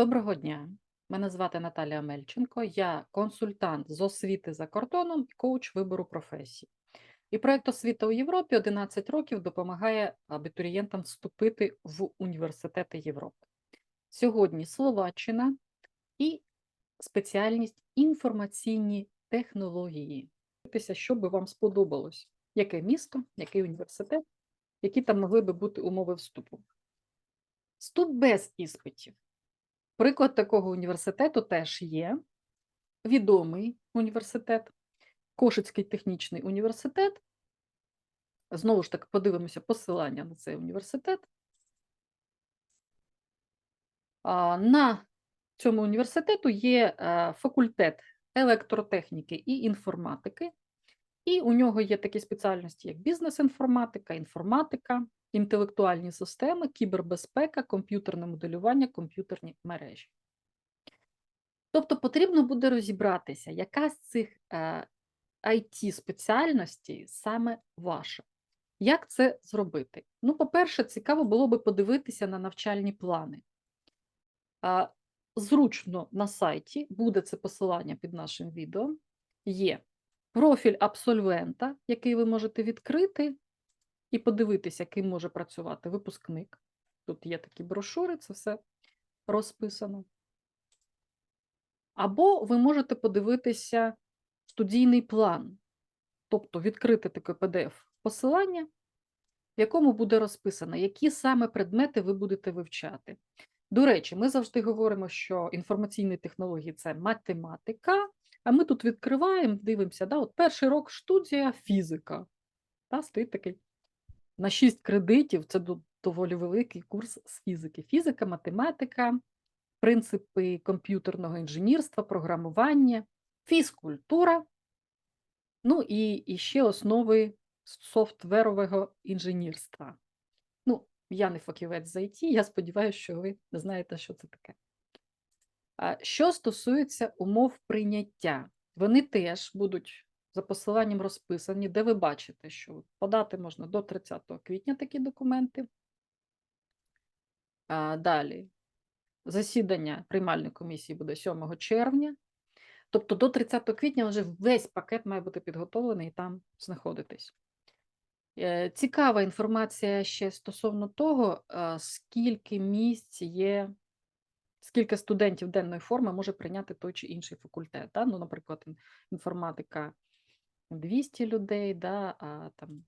Доброго дня. Мене звати Наталія Мельченко. Я консультант з освіти за кордоном і коуч вибору професій. І проєкт освіта у Європі 11 років допомагає абітурієнтам вступити в університети Європи. Сьогодні Словаччина і спеціальність інформаційні технології. Що би вам сподобалось? Яке місто, який університет, які там могли би бути умови вступу? Вступ без іспитів. Приклад такого університету теж є. Відомий університет, Кошицький технічний університет. Знову ж таки, подивимося посилання на цей університет. На цьому університету є е, факультет електротехніки і інформатики, і у нього є такі спеціальності, як бізнес-інформатика, інформатика, інтелектуальні системи, кібербезпека, комп'ютерне моделювання, комп'ютерні мережі. Тобто потрібно буде розібратися, яка з цих е, IT-спеціальностей саме ваша. Як це зробити? Ну, по-перше, цікаво було би подивитися на навчальні плани. Зручно на сайті, буде це посилання під нашим відео, є профіль абсольвента, який ви можете відкрити і подивитися, ким може працювати випускник. Тут є такі брошури, це все розписано. Або ви можете подивитися студійний план, тобто відкрити таке PDF-посилання, в якому буде розписано, які саме предмети ви будете вивчати. До речі, ми завжди говоримо, що інформаційні технології це математика, а ми тут відкриваємо, дивимося, да, от перший рок студія фізика. Та, стоїть такий на 6 кредитів, це доволі великий курс з фізики. Фізика, математика, принципи комп'ютерного інженерства, програмування, фізкультура, ну і, і ще основи софтверового інженерства. Ну, я не фахівець з IT, я сподіваюся, що ви знаєте, що це таке. Що стосується умов прийняття, вони теж будуть за посиланням розписані, де ви бачите, що подати можна до 30 квітня такі документи. Далі засідання приймальної комісії буде 7 червня. Тобто до 30 квітня вже весь пакет має бути підготовлений і там знаходитись. Е, Цікава інформація ще стосовно того, скільки місць є, скільки студентів денної форми може прийняти той чи інший факультет. Да? Ну, наприклад, інформатика 200 людей, да? а там